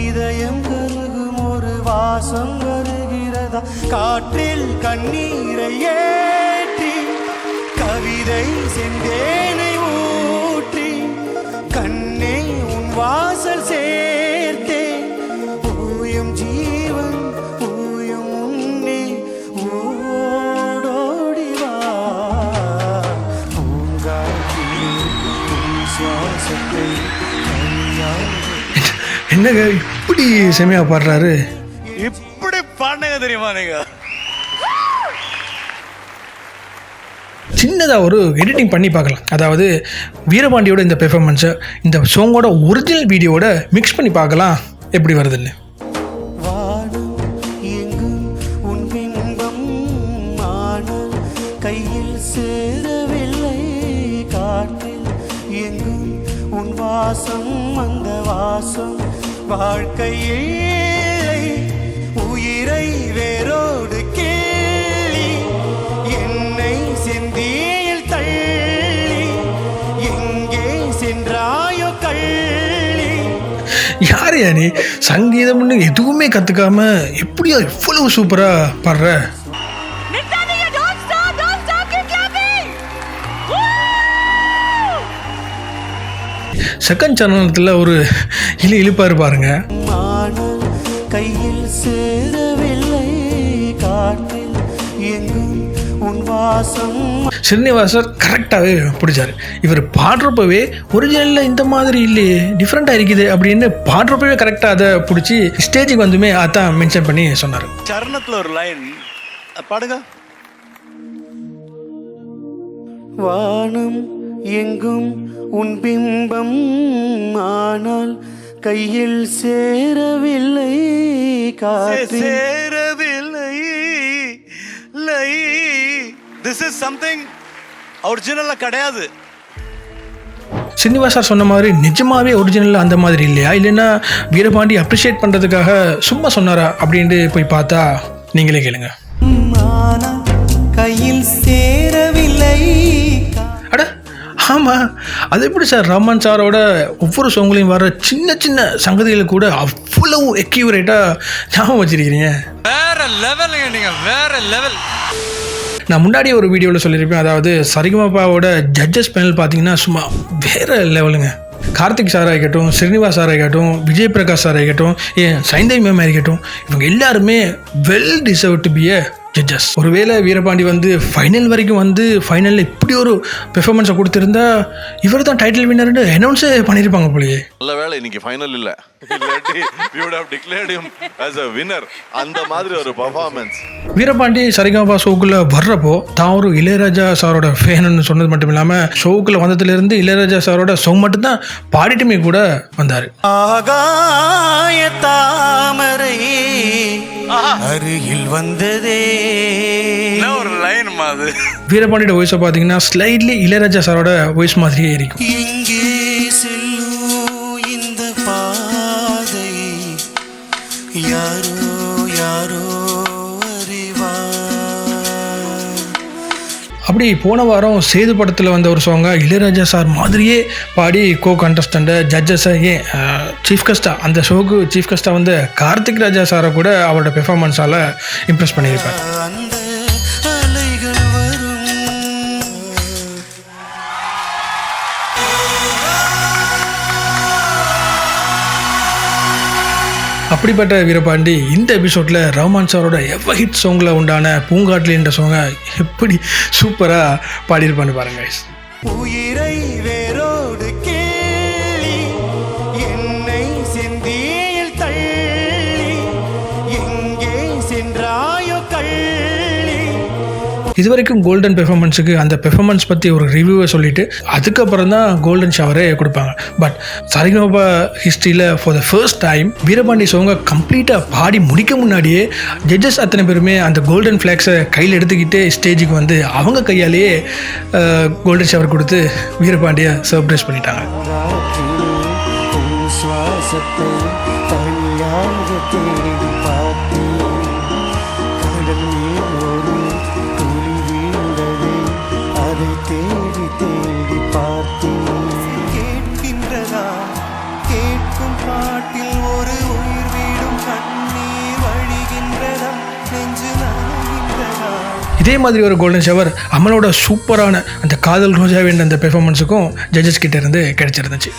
இதயம் கருகும் ஒரு வாசம் வருகிறதா? காற்றில் கண்ணீரை ஏற்றி கவிதை செந்தேனை ஊற்றி கண்ணே உன் வாசல் சேர்த்தேன் ஊயும் ஜீவன் ஊயும் உன்னே ஓடோடி உன் சுவாசத்தை என்னங்க இப்படி செமையாக பாடுறாரு? இப்படி பாடுங்க தெரியுமா நீங்க? சின்னதாக ஒரு எடிட்டிங் பண்ணி பார்க்கலாம். அதாவது வீரபாண்டியோட இந்த பெர்ஃபார்மன்ஸை இந்த சாங்கோட ஒரிஜினல் வீடியோவோட மிக்ஸ் பண்ணி பார்க்கலாம். எப்படி வருதுன்னு. கையில் சேரவில்லை காற்றில். எங்கும் உன் வாசம் அந்த வாசம் வாழ்க்கையில் உயிரை வேரோடு கேள்வி என்னை சிந்தியில் தள்ளி எங்கே சென்றாயோ கள்ளி. யார் யா சங்கீதம்னு எதுவுமே கற்றுக்காம எப்படியா இவ்வளவு சூப்பராக பாடுற? செகண்ட் சரணத்தில் ஒரு இழு இழுப்பாரு பாருங்க. கையில் சேரவில்லை காற்றில் எங்கும் உன் வாசம் ஸ்ரீனிவாசர் கரெக்டாகவே பிடிச்சாரு. இவர் பாடுறப்பவே ஒரிஜினலில் இந்த மாதிரி இல்லையே டிஃப்ரெண்ட்டாக இருக்குது அப்படின்னு பாடுறப்பவே கரெக்டாக அதை பிடிச்சி ஸ்டேஜுக்கு வந்துமே அதான் மென்ஷன் பண்ணி சொன்னார். சரணத்துல ஒரு லைன் பாடுங்க. வானம் எங்கும் உன் பிம்பம். ஆனால் கையில் சேரவில்லை சேரவில்லை லை திஸ் இஸ் சம்திங் ஒரிஜினல்ல கிடையாது. ஸ்ரீனிவாசர் சொன்ன மாதிரி நிஜமாவே ஒரிஜினல் அந்த மாதிரி இல்லையா? இல்லைன்னா வீரபாண்டி அப்ரிஷியேட் பண்ணுறதுக்காக சும்மா சொன்னாரா அப்படின்ட்டு போய் பார்த்தா நீங்களே கேளுங்க. ஆனால் கையில் சேரவில்லை. ஆமாம் அது எப்படி சார்? ரமன் சாரோட ஒவ்வொரு சாங்லையும் வர சின்ன சின்ன சங்கதிகளை கூட அவ்வளவு எக்யூரேட்டாக ஞாபகம் வச்சிருக்கிறீங்க. வேற லெவலுங்க நீங்க வேற லெவல் நான் முன்னாடி ஒரு வீடியோவில் சொல்லியிருப்பேன். அதாவது சரிகமபாவோட ஜட்ஜஸ் பேனல் பார்த்தீங்கன்னா சும்மா வேறு லெவலுங்க கார்த்திக் சார் ஆகட்டும் ஸ்ரீனிவாஸ் சார் ஆகட்டும் விஜய் பிரகாஷ் சார் ஆகட்டும் ஏன் சைந்தவி மேம் ஆகட்டும் இவங்க எல்லாருமே well deserve to be a judges ஒருவேளை வீரபாண்டி வந்து ஃபைனல் வரைக்கும் வந்து ஃபைனலில் இப்படி ஒரு பெர்ஃபார்மன்ஸை கொடுத்துருந்தா இவர் தான் டைட்டில் வின்னர்னு அனௌன்ஸே பண்ணியிருப்பாங்க போலயே. நல்ல வேளை இன்னைக்கு ஃபைனல் இல்ல. இல்லாட்டி we would have declared him as a winner. அந்த மாதிரி ஒரு பர்ஃபார்மன்ஸ் வீரபாண்டி சரிகமபா ஷோக்குள்ள வர்றப்போ தான் ஒரு இளையராஜா சாரோட ஃபேனுன்னு சொன்னது மட்டும் இல்லாமல் ஷோக்குள்ள வந்ததுலேருந்து இளையராஜா சாரோட ஷோ மட்டும்தான் பாடிட்டுமே கூட வந்தார். ஆகாய தாமரை அருகில் வந்ததே. ஒரு லைன் அது? வீரபாண்டியோட வாய்ஸை பார்த்தீங்கன்னா ஸ்லைட்லி இளையராஜா சாரோட வாய்ஸ் மாதிரியே இருக்கும். அப்படி போன வாரம் சேது படத்தில் வந்த ஒரு சாங்காக இளையராஜா சார் மாதிரியே பாடி கோ கண்டஸ்டண்ட்டை ஜட்ஜஸை ஏன் சீஃப் கஸ்டா அந்த ஷோக்கு சீஃப் கஸ்டா வந்து கார்த்திக் ராஜா சாரை கூட அவரோட பெர்ஃபார்மன்ஸால் இம்ப்ரெஸ் பண்ணியிருப்பார் அப்படிப்பட்ட வீரபாண்டி இந்த எபிசோடில் ரஹ்மான் சாரோட எவ்வ ஹிட் சாங்கில் உண்டான பூங்காட்டில் என்ற சாங்கை எப்படி சூப்பராக பாடியிருப்பான்னு பாருங்கள் உயிரை இது வரைக்கும் கோல்டன் பெர்ஃபார்மன்ஸுக்கு அந்த பெர்ஃபார்மன்ஸ் பற்றி ஒரு ரிவ்யூவை சொல்லிட்டு அதுக்கப்புறம் தான் கோல்டன் ஷவரே கொடுப்பாங்க. பட் சரிகமபா ஹிஸ்ட்ரியில் for the first time Veerapandi சோங்க கம்ப்ளீட்டாக பாடி முடிக்க முன்னாடியே ஜட்ஜஸ் அத்தனை பேருமே அந்த கோல்டன் ஃப்ளாக்ஸை கையில் எடுத்துக்கிட்டு ஸ்டேஜுக்கு வந்து அவங்க கையாலேயே கோல்டன் ஷவர் கொடுத்து வீரபாண்டியை சர்ப்ரைஸ் பண்ணிட்டாங்க. சுவாசத்தை தேடி காட்டில் ஒரு உயிர் வீடும் கண்ணீர் வழிகின்றதா? நெஞ்சு இதே மாதிரி ஒரு கோல்டன் ஷவர் அமலோட சூப்பரான அந்த காதல் ரோஜா வேண்ட அந்த பெர்ஃபார்மன்ஸுக்கும் ஜட்ஜஸ் கிட்ட இருந்து கிடைச்சிருந்துச்சு.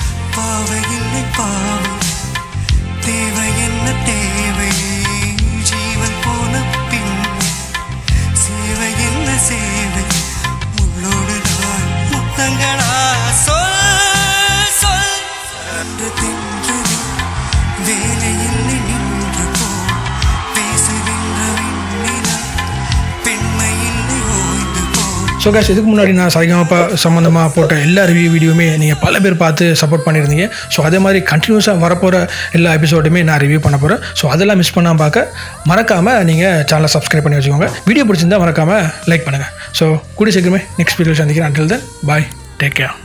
ஸோ guys இதுக்கு முன்னாடி நான் சரிகமப்பா சம்மந்தமாக போட்ட எல்லா ரிவ்யூ வீடியோவுமே நீங்கள் பல பேர் பார்த்து சப்போர்ட் பண்ணியிருந்தீங்க. ஸோ அதே மாதிரி கண்டினியூஸாக வரப்போகிற எல்லா எபிசோடுமே நான் ரிவ்யூ பண்ண போகிறேன் ஸோ அதெல்லாம் மிஸ் பண்ணாமல் பார்க்க மறக்காமல் நீங்கள் சேனலை சப்ஸ்கிரைப் பண்ணி வச்சுக்கோங்க. வீடியோ பிடிச்சிருந்தா மறக்காமல் லைக் பண்ணுங்கள் ஸோ கூடிய சீக்கிரமே நெக்ஸ்ட் வீடியோ சந்திக்கிறேன். Until then bye take care